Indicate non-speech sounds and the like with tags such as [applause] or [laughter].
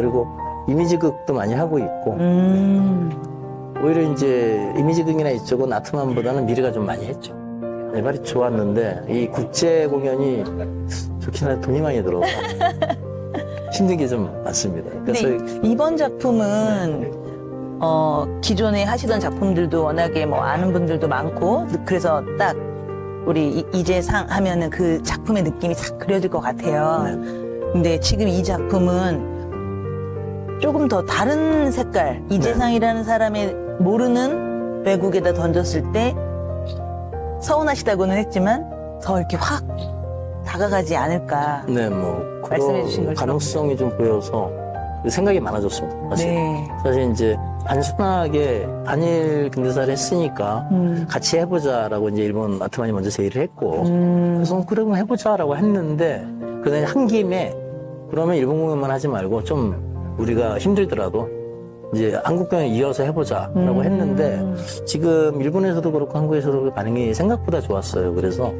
그리고 이미지극도 많이 하고 있고 음. 오히려 이제 이미지극이나 이쪽은 아트만보다는 미래가 좀 많이 했죠. 내 말이 좋았는데 이 국제 공연이 좋긴 한데 돈이 많이 들어가 [laughs] 힘든 게 좀 많습니다. 그래서 이번 작품은 어, 기존에 하시던 작품들도 워낙에 뭐 아는 분들도 많고 그래서 딱 우리 이- 이재상 하면은 그 작품의 느낌이 싹 그려질 것 같아요. 네. 근데 지금 이 작품은 조금 더 다른 색깔 이재상이라는 사람의 모르는 외국에다 던졌을 때 서운하시다고는 했지만 더 이렇게 확 다가가지 않을까. 네, 뭐 말씀해 주신 그런. 가능성이 좀 보여서 생각이 많아졌습니다. 사실. 네. 사실 이제 단순하게 한일 근대사를 했으니까 음. 같이 해보자라고 이제 일본 아트만이 먼저 제의를 했고 음. 그래서 그러면 해보자라고 했는데 그다음에 한 김에 그러면 일본 공연만 하지 말고 좀 우리가 힘들더라도 이제 한국 공연 이어서 해보자라고 음. 했는데 지금 일본에서도 그렇고 한국에서도 그 반응이 생각보다 좋았어요. 그래서